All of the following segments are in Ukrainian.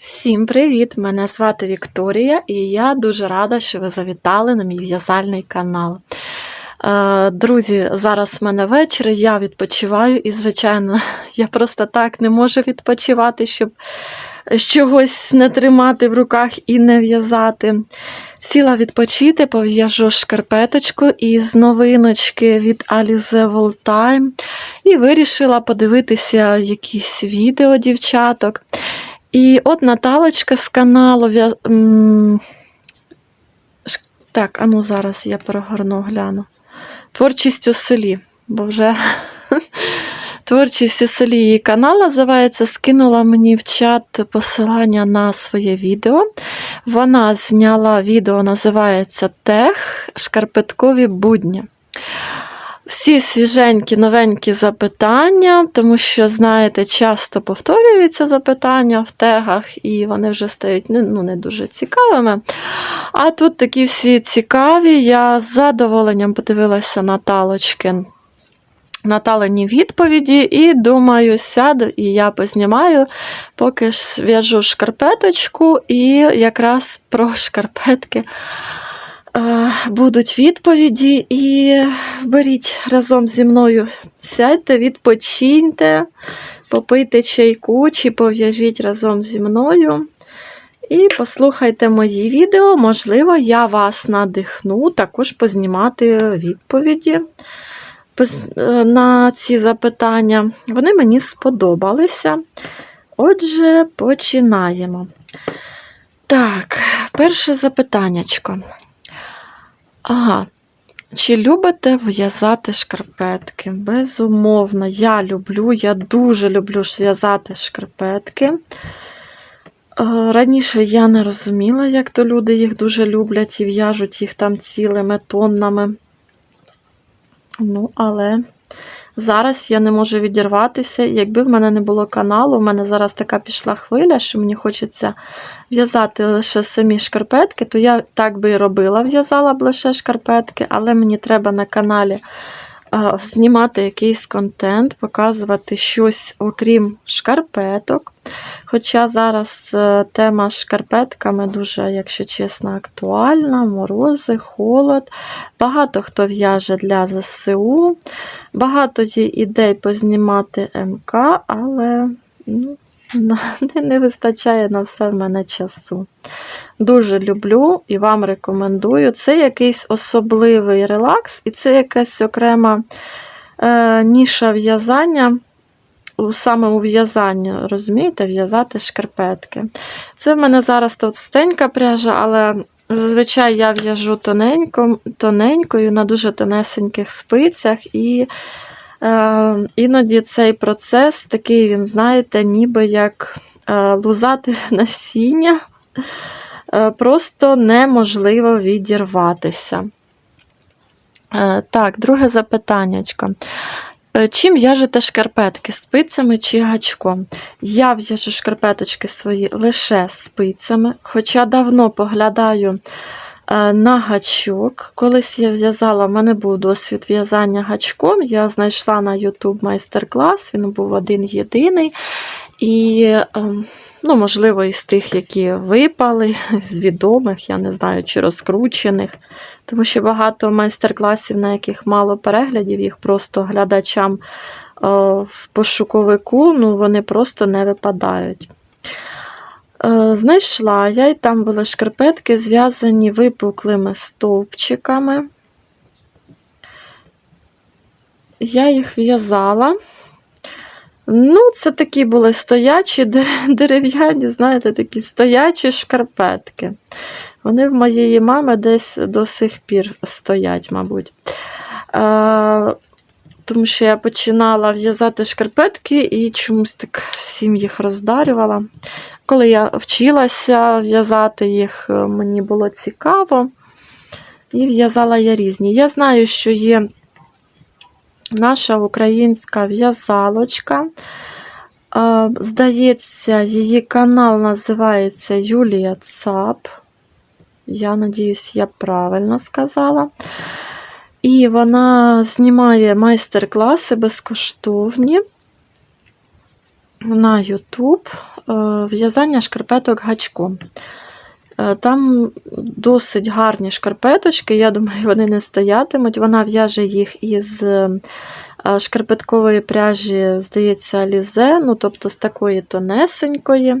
Всім привіт! Мене звати Вікторія, і я дуже рада, що ви завітали на мій в'язальний канал. Е, Друзі, зараз в мене вечір, я відпочиваю, і, звичайно, я просто так не можу відпочивати, щоб чогось не тримати в руках і не в'язати. Сіла відпочити, пов'яжу шкарпеточку із новиночки від Alize Voltime і вирішила подивитися якісь відео дівчаток. І от Наталочка з каналу. Так, а ну зараз я перегорну, гляну. Творчість у селі, бо вже творчість у селі її канал називається. Скинула мені в чат посилання на своє відео. Вона зняла відео, називається Тех Шкарпеткові будні. Всі свіженькі, новенькі запитання, тому що, знаєте, часто повторюються запитання в тегах, і вони вже стають ну, ну, не дуже цікавими. А тут такі всі цікаві. Я з задоволенням подивилася Наталочки. Наталені відповіді, і думаю, сяду і я познімаю, поки ж в'яжу шкарпеточку, і якраз про шкарпетки будуть відповіді. І беріть разом зі мною, сядьте, відпочиньте, попийте чайку чи пов'яжіть разом зі мною. І послухайте мої відео, можливо, я вас надихну також познімати відповіді е, на ці запитання. Вони мені сподобалися. Отже, починаємо. Так, перше запитаннячко. Ага. Чи любите в'язати шкарпетки? Безумовно, я люблю, я дуже люблю в'язати шкарпетки. Е, Раніше я не розуміла, як то люди їх дуже люблять і в'яжуть їх там цілими тоннами. Ну, але зараз я не можу відірватися. Якби в мене не було каналу, в мене зараз така пішла хвиля, що мені хочеться в'язати лише самі шкарпетки, то я так би і робила, в'язала б лише шкарпетки, але мені треба на каналі знімати якийсь контент, показувати щось окрім шкарпеток. Хоча зараз е, тема з шкарпетками дуже, якщо чесно, актуальна, морози, холод. Багато хто в'яже для ЗСУ, багато є ідей познімати МК, але ну, не, не вистачає на все в мене часу. Дуже люблю і вам рекомендую. Це якийсь особливий релакс, і це якась окрема е, ніша в'язання. Саме у в'язанні, розумієте, в'язати шкарпетки. Це в мене зараз товстенька пряжа, але зазвичай я в'яжу тоненько, тоненькою на дуже тонесеньких спицях, і е, іноді цей процес такий, він, знаєте, ніби як е, лузати насіння. Е, Просто неможливо відірватися. Е, Так, друге запитаннячко. Е, Чим в'яжете шкарпетки? Спицями чи гачком? Я в'яжу шкарпеточки свої лише спицями, хоча давно поглядаю на гачок. Колись я в'язала, в мене був досвід в'язання гачком. Я знайшла на YouTube майстер-клас, він був один єдиний. І, ем, ну, можливо, із тих, які випали, з відомих, я не знаю, чи розкручених. Тому що багато майстер-класів, на яких мало переглядів, їх просто глядачам е, в пошуковику, ну, вони просто не випадають. Е, Знайшла я, і там були шкарпетки, зв'язані випуклими стовпчиками. Я їх в'язала. Ну, це такі були стоячі, дерев'яні, знаєте, такі стоячі шкарпетки. Вони в моєї мами десь до сих пір стоять, мабуть. Е, тому що я починала в'язати шкарпетки і чомусь так всім їх роздарювала. Коли я вчилася в'язати їх, е, мені було цікаво. І в'язала я різні. Я знаю, що є наша українська в'язалочка. Е, Здається, її канал називається Юлія Цап. Я надіюсь, я правильно сказала. І вона знімає майстер-класи безкоштовні. На YouTube е, в'язання шкарпеток гачком. Е, Там досить гарні шкарпеточки, я думаю, вони не стоятимуть. Вона в'яже їх із е, шкарпеткової пряжі, здається, лізе, ну, тобто з такої тонесенької.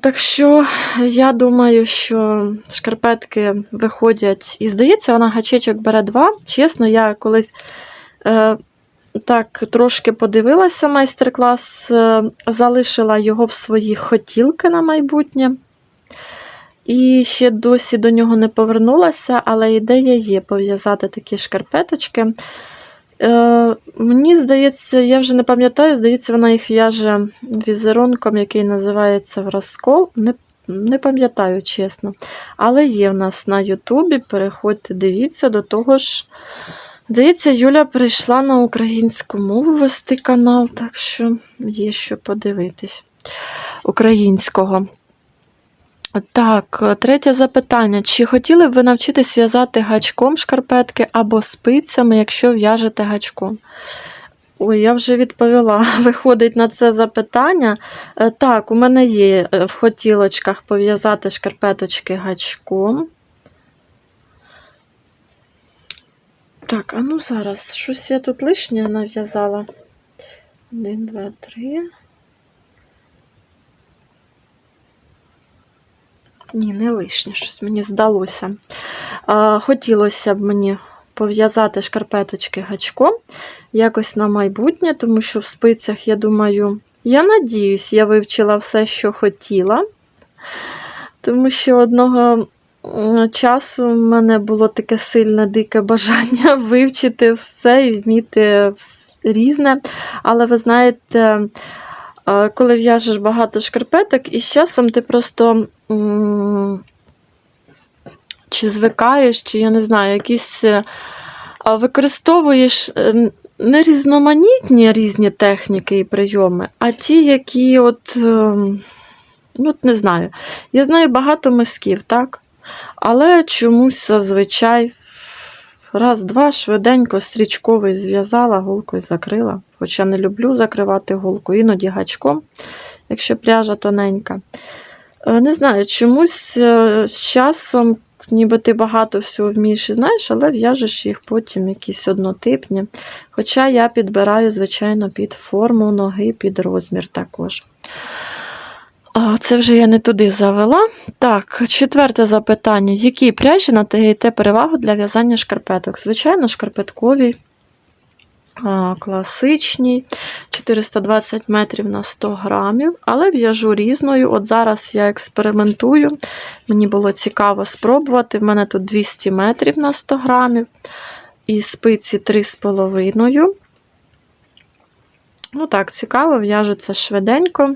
Так що я думаю, що шкарпетки виходять, і здається, вона гачечок бере два. Чесно, я колись так трошки подивилася майстер-клас, е, залишила його в свої хотілки на майбутнє. І ще досі до нього не повернулася, але ідея є пов'язати такі шкарпеточки. Е, мені здається, я вже не пам'ятаю, здається, вона їх в'яже візерунком, який називається Вразкол. Не, не пам'ятаю, чесно. Але є в нас на Ютубі. Переходьте, дивіться, до того ж. Здається, Юля прийшла на українську мову вести канал, так що є що подивитись українського. Так, третє запитання. Чи хотіли б ви навчитись в'язати гачком шкарпетки або спицями, якщо в'яжете гачком? Ой, я вже відповіла. Виходить на це запитання. Е, Так, у мене є е, в хотілочках пов'язати шкарпеточки гачком. Так, а ну зараз, щось я тут лишнє нав'язала. Один, два, три. Ні, не лишнє, щось мені здалося. А, хотілося б мені пов'язати шкарпеточки гачком якось на майбутнє, тому що в спицях, я думаю, я надіюсь, я вивчила все, що хотіла. Тому що одного часу в мене було таке сильне дике бажання вивчити все і вміти різне. Але ви знаєте, е, коли в'яжеш багато шкарпеток, і з часом ти просто чи звикаєш, чи я не знаю, якісь е, використовуєш е, не різноманітні різні техніки і прийоми, а ті, які от, ем, ну, от не знаю. Я знаю багато мисків, так? Але чомусь зазвичай раз-два швиденько стрічковий зв'язала, голкою закрила. Хоча не люблю закривати голку, іноді гачком, якщо пряжа тоненька. Е, Не знаю, чомусь е, з часом, ніби ти багато всього вмієш і знаєш, але в'яжеш їх потім якісь однотипні. Хоча я підбираю, звичайно, під форму ноги, під розмір також. Це вже я не туди завела. Так, четверте запитання. Які пряжі надаєте перевагу для в'язання шкарпеток? Звичайно, шкарпеткові, класичні, 420 метрів на 100 грамів, але в'яжу різною. От зараз я експериментую. Мені було цікаво спробувати. В мене тут 200 метрів на 100 грамів і спиці 3,5. Ну так, цікаво, в'яжеться швиденько.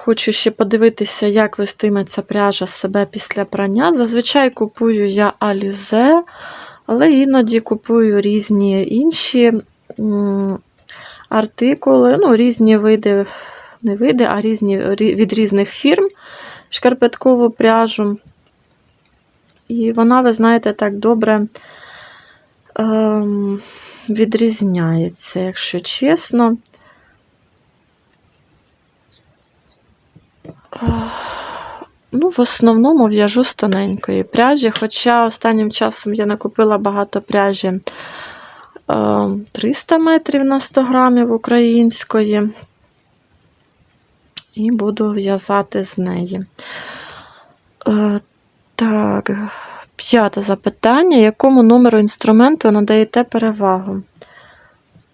Хочу ще подивитися, як вестиметься пряжа з себе після прання. Зазвичай купую я Alize, але іноді купую різні інші артикули, ну, різні види, не види, а різні від різних фірм шкарпеткову пряжу. І вона, ви знаєте, так добре ем, відрізняється, якщо чесно. Ну, в основному в'яжу з тоненької пряжі, хоча останнім часом я накупила багато пряжі е, 300 метрів на 100 грамів української. І буду в'язати з неї. Е, так, п'яте запитання. Якому номеру інструменту надаєте перевагу?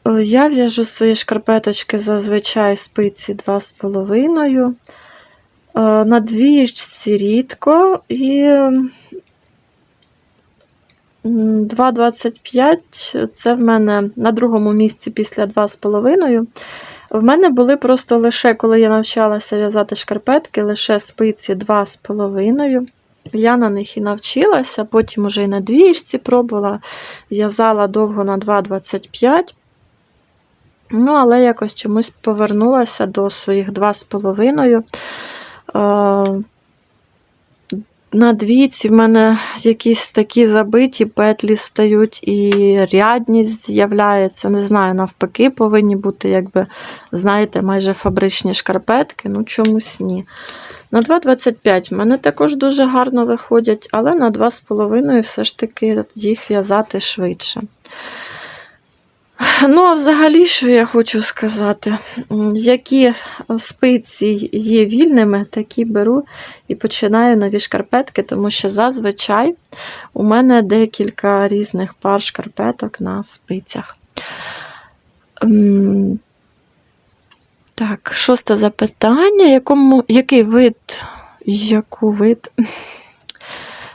Е, Я в'яжу свої шкарпеточки зазвичай спиці 2,5. Е, На двієчці рідко і 2,25 це в мене на другому місці після 2,5. В мене були просто лише, коли я навчалася в'язати шкарпетки, лише спиці 2,5. Я на них і навчилася, потім уже і на двієчці пробувала, в'язала довго на 2,25. Ну, але якось чомусь повернулася до своїх 2,5. Е, на двійці в мене якісь такі забиті петлі стають і рядність з'являється. Не знаю, навпаки, повинні бути, якби, знаєте, майже фабричні шкарпетки, ну чомусь ні. На 2,25 в мене також дуже гарно виходять, але на 2,5 все ж таки їх в'язати швидше. Ну, а взагалі, що я хочу сказати, які спиці є вільними, такі беру і починаю нові шкарпетки, тому що зазвичай у мене декілька різних пар шкарпеток на спицях. Так, шосте запитання. Якому, який вид, яку вид?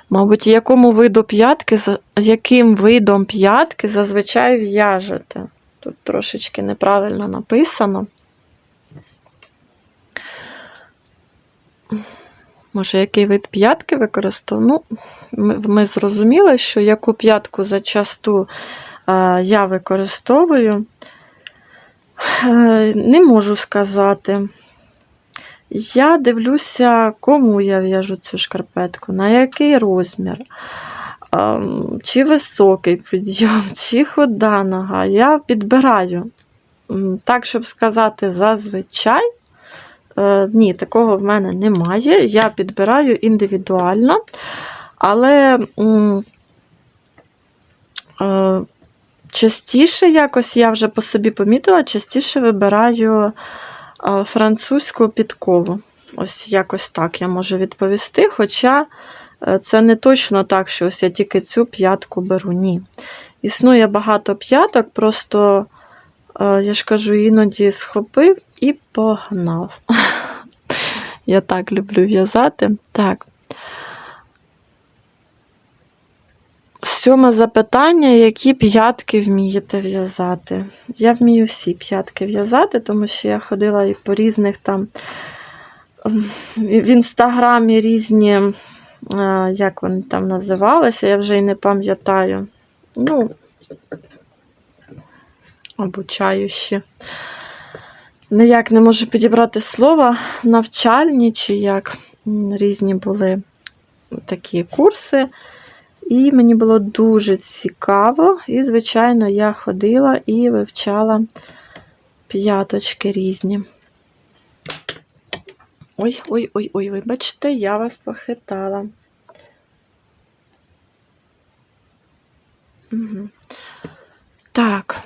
Мабуть, якому виду п'ятки, за- яким видом п'ятки зазвичай в'яжете? Тут трошечки неправильно написано. Може, який вид п'ятки використовую? Ну, ми, зрозуміли, що яку п'ятку зачасту е, я використовую. Е, не можу сказати. Я дивлюся, кому я в'яжу цю шкарпетку, на який розмір, Ем, чи високий підйом, чи хода нога. Я підбираю. Так, щоб сказати, зазвичай. Е, Ні, такого в мене немає. Я підбираю індивідуально, але е, частіше якось я вже по собі помітила, частіше вибираю французьку підкову. Ось якось так я можу відповісти. Хоча е, це не точно так, що ось я тільки цю п'ятку беру. Ні. Існує багато п'яток, просто, е, я ж кажу, іноді схопив і погнав. Я так люблю в'язати. Так. Сьоме запитання, які п'ятки вмієте в'язати? Я вмію всі п'ятки в'язати, тому що я ходила і по різних там в інстаграмі різні, е, як вони там називалися, я вже й не пам'ятаю. Ну, обучаючі. Ніяк не можу підібрати слова, навчальні чи як. Різні були такі курси. І мені було дуже цікаво. І, звичайно, я ходила і вивчала п'яточки різні. Ой, ой, ой, ой, вибачте, я вас похитала. Угу. Так.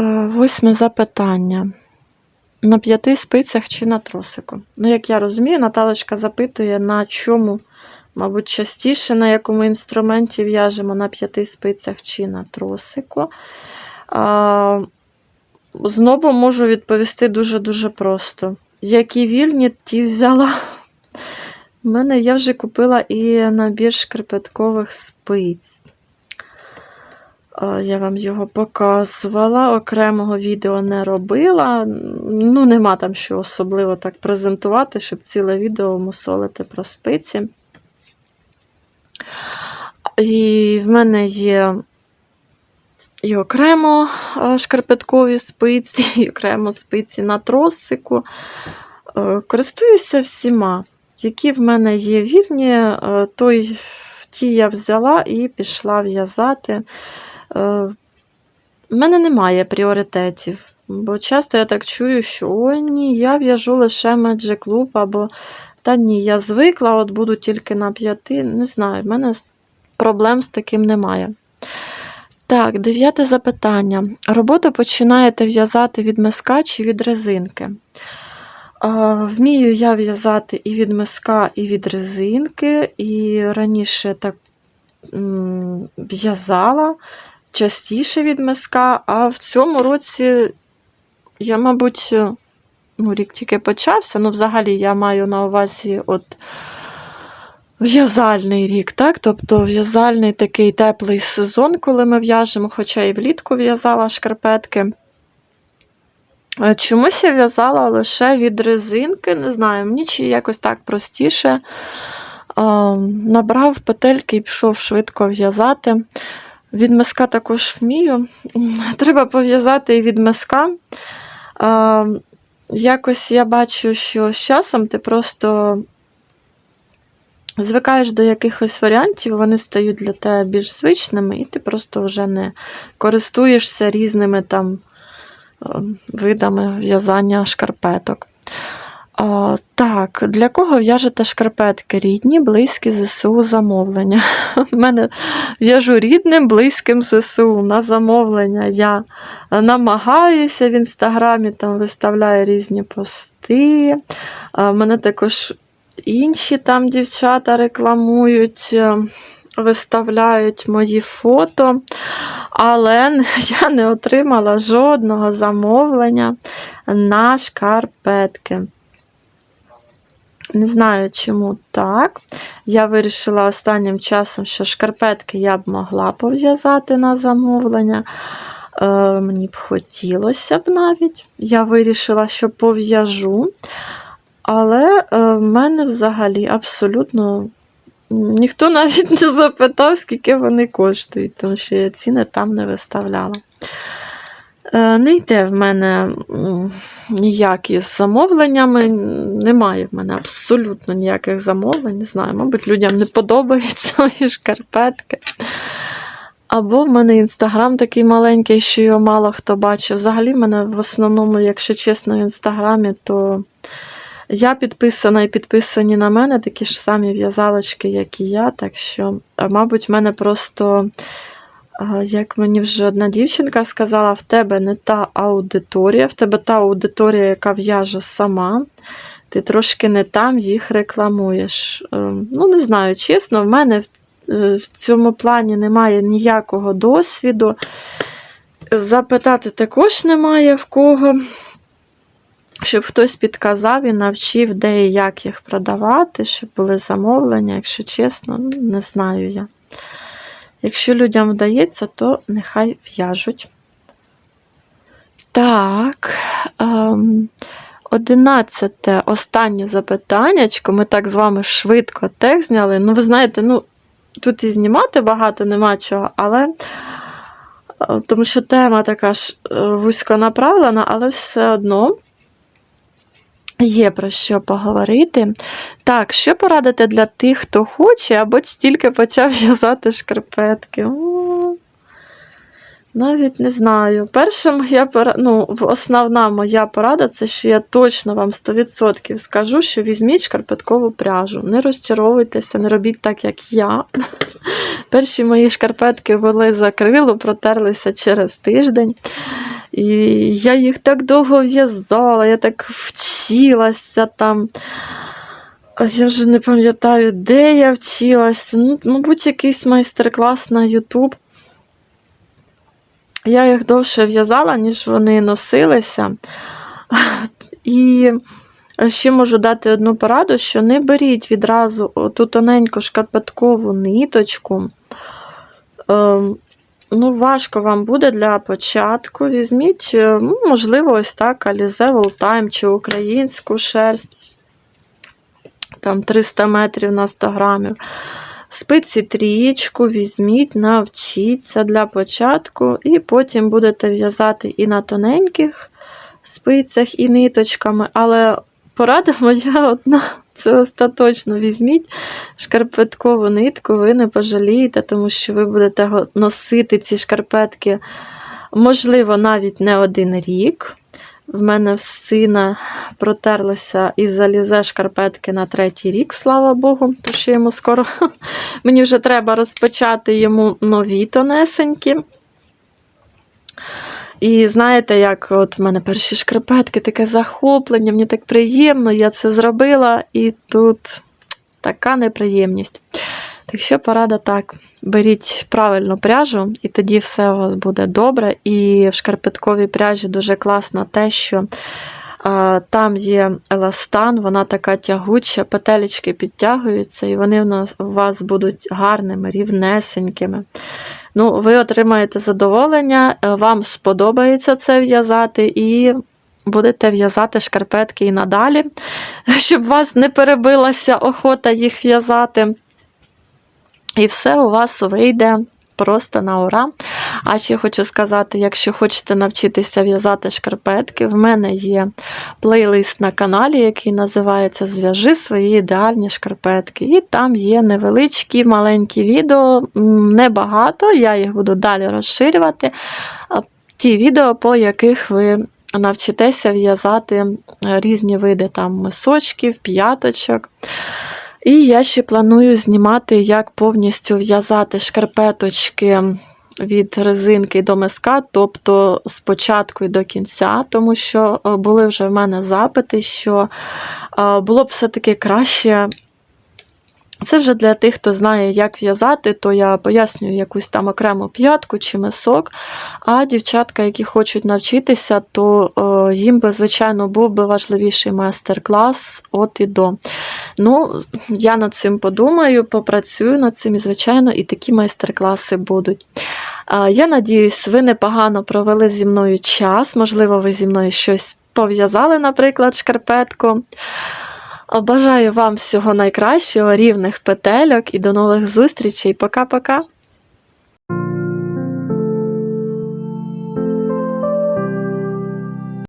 Е, Восьме запитання. На п'яти спицях чи на тросику? Ну, як я розумію, Наталочка запитує, на чому, мабуть, частіше на якому інструменті в'яжемо на п'яти спицях чи на тросику. А, знову можу відповісти дуже-дуже просто. Які вільні, ті взяла. У мене я вже купила і набір шкарпеткових спиць. Я вам його показувала, окремого відео не робила. Ну, нема там що особливо так презентувати, щоб ціле відео мусолити про спиці. І в мене є і окремо е, шкарпеткові спиці, і окремо спиці на тросику. Е, Користуюся всіма. Які в мене є вільні, е, той, ті я взяла і пішла в'язати. В мене немає пріоритетів, бо часто я так чую, що ой ні, я в'яжу лише Magic Club, або та ні, я звикла, от буду тільки на п'яти. Не знаю, в мене проблем з таким немає. Так, дев'яте запитання. Роботу починаєте в'язати від миска чи від резинки? Вмію я в'язати і від миска, і від резинки, і раніше так в'язала частіше від миска, а в цьому році я, мабуть, ну, рік тільки почався, ну, взагалі я маю на увазі от в'язальний рік, так? Тобто в'язальний такий теплий сезон, коли ми в'яжемо, хоча і влітку в'язала шкарпетки. Е, Чомусь я в'язала лише від резинки, не знаю, мені чи якось так простіше. Набрав петельки і пішов швидко в'язати. Від миска також вмію. Треба пов'язати і від миска. Якось я бачу, що з часом ти просто звикаєш до якихось варіантів, вони стають для тебе більш звичними, і ти просто вже не користуєшся різними там е, видами в'язання шкарпеток. А, так, для кого в'яжете шкарпетки? Рідні, близькі ЗСУ замовлення. У мене в'яжу рідним, близьким ЗСУ на замовлення. Я намагаюся в інстаграмі там виставляю різні пости. А, мене також інші там дівчата рекламують. е, Виставляють мої фото, але я не отримала жодного замовлення на шкарпетки. Не знаю, чому так. Я вирішила останнім часом, що шкарпетки я б могла пов'язати на замовлення. Е, мені б хотілося б навіть. Я вирішила, що пов'яжу. Але е, в мене взагалі абсолютно ніхто навіть не запитав, скільки вони коштують, тому що я ціни там не виставляла. Е, Не йде в мене ніякі з замовленнями. Немає в мене абсолютно ніяких замовлень. Не знаю, мабуть, людям не подобаються мої шкарпетки. Або в мене інстаграм такий маленький, що його мало хто бачив. Взагалі, в мене в основному, якщо чесно, в інстаграмі, то я підписана і підписані на мене такі ж самі в'язалочки, як і я. Так що, мабуть, в мене просто. Як мені вже одна дівчинка сказала, в тебе не та аудиторія, в тебе та аудиторія, яка в'яже сама, ти трошки не там їх рекламуєш. Ем, Ну, не знаю, чесно, в мене в, е, цьому плані немає ніякого досвіду. Запитати також немає в кого, щоб хтось підказав і навчив, де і як їх продавати, щоб були замовлення, якщо чесно, не знаю я. Якщо людям вдається, то нехай в'яжуть. Так. Ем, одинадцяте останнє запитаннячко. Ми так з вами швидко текст зняли. Ну, ви знаєте, ну, тут і знімати багато нема чого, але. е, Тому що тема така ж е, вузьконаправлена, але все одно є про що поговорити. Так, що порадити для тих, хто хоче, або тільки почав в'язати шкарпетки? Навіть не знаю. Перша моя пора... ну, основна моя порада це що я точно вам 100% скажу, що візьміть шкарпеткову пряжу. Не розчаровуйтеся, не робіть так, як я. Перші мої шкарпетки вели за крило, протерлися через тиждень. І я їх так довго в'язала, я так вчилася там. Я вже не пам'ятаю, де я вчилася. Ну, мабуть, якийсь майстер-клас на YouTube. Я їх довше в'язала, ніж вони носилися. І ще можу дати одну пораду, що не беріть відразу ту тоненьку шкарпеткову ниточку. Ну, важко вам буде для початку. Візьміть, е, ну, можливо, ось так, Alize Time чи українську шерсть. Там 300 метрів на 100 грамів. Спиці трієчку візьміть, навчіться для початку, і потім будете в'язати і на тоненьких спицях, і ниточками. Але порада моя одна. Це остаточно візьміть шкарпеткову нитку, ви не пожалієте, тому що ви будете носити ці шкарпетки, можливо, навіть не один рік. В мене сина протерлися із залізе шкарпетки на третій рік, слава Богу, то що йому скоро мені вже треба розпочати йому нові тонесенькі. І знаєте, як от в мене перші шкарпетки, таке захоплення, мені так приємно, я це зробила, і тут така неприємність. Так що порада так: беріть правильну пряжу, і тоді все у вас буде добре. І в шкарпетковій пряжі дуже класно те, що там є еластан, вона така тягуча, петелечки підтягуються, і вони в нас, у вас будуть гарними, рівнесенькими. Ну, ви отримаєте задоволення, е, вам сподобається це в'язати, і будете в'язати шкарпетки і надалі, щоб вас не перебилася охота їх в'язати. І все у вас вийде просто на ура. А ще хочу сказати, якщо хочете навчитися в'язати шкарпетки, в мене є плейлист на каналі, який називається Зв'яжи свої ідеальні шкарпетки. І там є невеличкі маленькі відео, небагато, я їх буду далі розширювати. Ті відео, по яких ви навчитеся в'язати різні види там мисочків, п'яточок. І я ще планую знімати, як повністю в'язати шкарпеточки від резинки до миска, тобто спочатку і до кінця, тому що е, були вже в мене запити, що е, було б все-таки краще. Це вже для тих, хто знає, як в'язати, то я пояснюю якусь там окрему п'ятку чи мисок. А дівчатка, які хочуть навчитися, то е, їм би, звичайно, був би важливіший майстер-клас от і до. Ну, я над цим подумаю, попрацюю над цим, і, звичайно, і такі майстер-класи будуть. Е, Я надіюсь, ви непогано провели зі мною час. Можливо, ви зі мною щось пов'язали, наприклад, шкарпетку. Бажаю вам всього найкращого, рівних петельок і до нових зустрічей. Пока-пока!